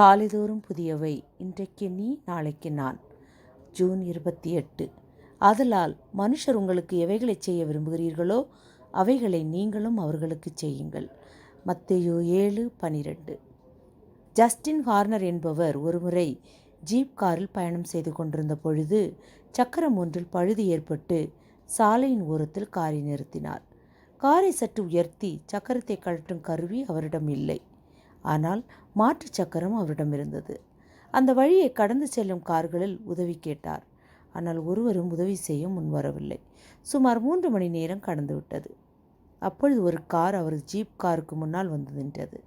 காலைதோறும் புதியவை. இன்றைக்கு நீ நாளைக்கு நான். ஜூன் இருபத்தி எட்டு. ஆதலால் மனுஷர் உங்களுக்கு எவைகளைச் செய்ய விரும்புகிறீர்களோ அவைகளை நீங்களும் அவர்களுக்கு செய்யுங்கள். மத்தையோ ஏழு பனிரெண்டு. ஜஸ்டின் ஹார்னர் என்பவர் ஒருமுறை ஜீப் காரில் பயணம் செய்து கொண்டிருந்த பொழுது சக்கரம் ஒன்றில் பழுது ஏற்பட்டு சாலையின் ஓரத்தில் காரை நிறுத்தினார். காரை சற்று உயர்த்தி சக்கரத்தை கழற்றும் கருவி அவரிடம் இல்லை. ஆனால் மாற்று சக்கரம் அவரிடம் இருந்தது. அந்த வழியை கடந்து செல்லும் கார்களில் உதவி கேட்டார். ஆனால் ஒருவரும் உதவி செய்ய முன்வரவில்லை சுமார் மூன்று மணி நேரம் கடந்துவிட்டது அப்பொழுது ஒரு கார் அவரது ஜீப் காருக்கு முன்னால் வந்து நின்றது.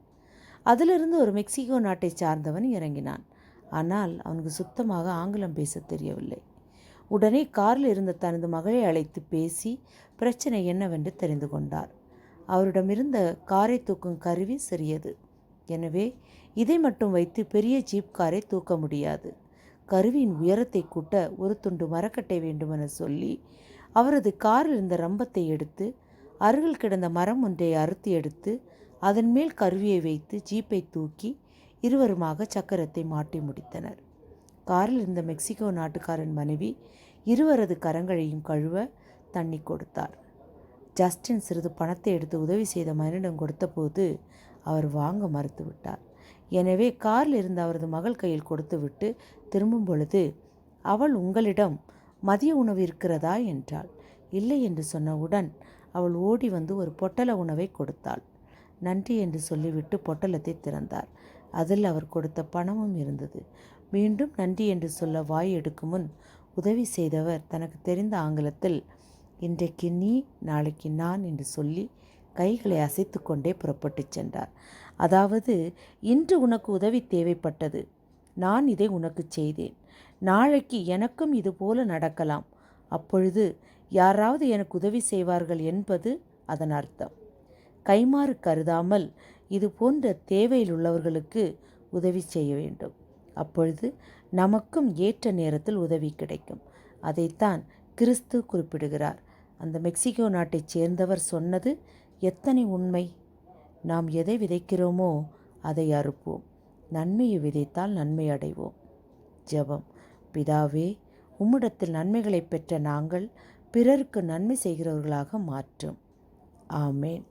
அதிலிருந்து ஒரு மெக்சிகோ நாட்டை சார்ந்தவன் இறங்கினான். ஆனால் அவனுக்கு சுத்தமாக ஆங்கிலம் பேச தெரியவில்லை. உடனே காரில் இருந்த தனது மகளை அழைத்து பேசி பிரச்சனை என்னவென்று தெரிந்து கொண்டார். அவரிடமிருந்த காரை தூக்கும் கருவி சிறியது. எனவே இதை மட்டும் வைத்து பெரிய ஜீப் காரை தூக்க முடியாது. கருவியின் உயரத்தை கூட்ட ஒரு துண்டு மரக்கட்டை வேண்டுமென சொல்லி அவரது காரில் இருந்த ரம்பத்தை எடுத்து அருகில் கிடந்த மரம் ஒன்றை அறுத்து எடுத்து அதன் மேல் கருவியை வைத்து ஜீப்பை தூக்கி இருவருமாக சக்கரத்தை மாட்டி முடித்தனர். காரில் இருந்த மெக்சிகோ நாட்டுக்காரன் மனைவி இருவரது கரங்களையும் கழுவ தண்ணி கொடுத்தார். ஜஸ்டின் சிறிது பணத்தை எடுத்து உதவி செய்த மகனிடம் கொடுத்தபோது அவர் வாங்க மறுத்துவிட்டார். எனவே காரில் இருந்த அவரது மகள் கையில் கொடுத்துவிட்டு திரும்பும் பொழுது அவள் உங்களிடம் மதிய உணவு இருக்கிறதா? என்றாள். இல்லை என்று சொன்னவுடன் அவள் ஓடி வந்து ஒரு பொட்டல உணவை கொடுத்தாள். நன்றி என்று சொல்லிவிட்டு பொட்டலத்தை திறந்தார். அதில் அவர் கொடுத்த பணமும் இருந்தது. மீண்டும் நன்றி என்று சொல்ல வாய் எடுக்கும் முன் உதவி செய்தவர் தனக்கு தெரிந்த ஆங்கிலத்தில் இன்றைக்கு நீ நாளைக்கு நான் என்று சொல்லி கைகளை அசைத்து கொண்டே புறப்பட்டுச் சென்றார். அதாவது இன்று உனக்கு உதவி தேவைப்பட்டது. நான் இதை உனக்கு செய்தேன். நாளைக்கு எனக்கும் இது போல நடக்கலாம். அப்பொழுது யாராவது எனக்கு உதவி செய்வார்கள் என்பது அதன் அர்த்தம். கைமாறு கருதாமல் இது போன்ற தேவையில் உள்ளவர்களுக்கு உதவி செய்ய வேண்டும். அப்பொழுது நமக்கும் ஏற்ற நேரத்தில் உதவி கிடைக்கும். அதைத்தான் கிறிஸ்து குறிப்பிடுகிறார். அந்த மெக்சிகோ நாட்டைச் சேர்ந்தவர் சொன்னது எத்தனை உண்மை? நாம் எதை விதைக்கிறோமோ அதை அறுப்போம். நன்மையை விதைத்தால் நன்மை அடைவோம். ஜெபம். பிதாவே உம்மிடத்தில் நன்மைகளை பெற்ற நாங்கள் பிறருக்கு நன்மை செய்கிறவர்களாக மாற்றும். ஆமேன்.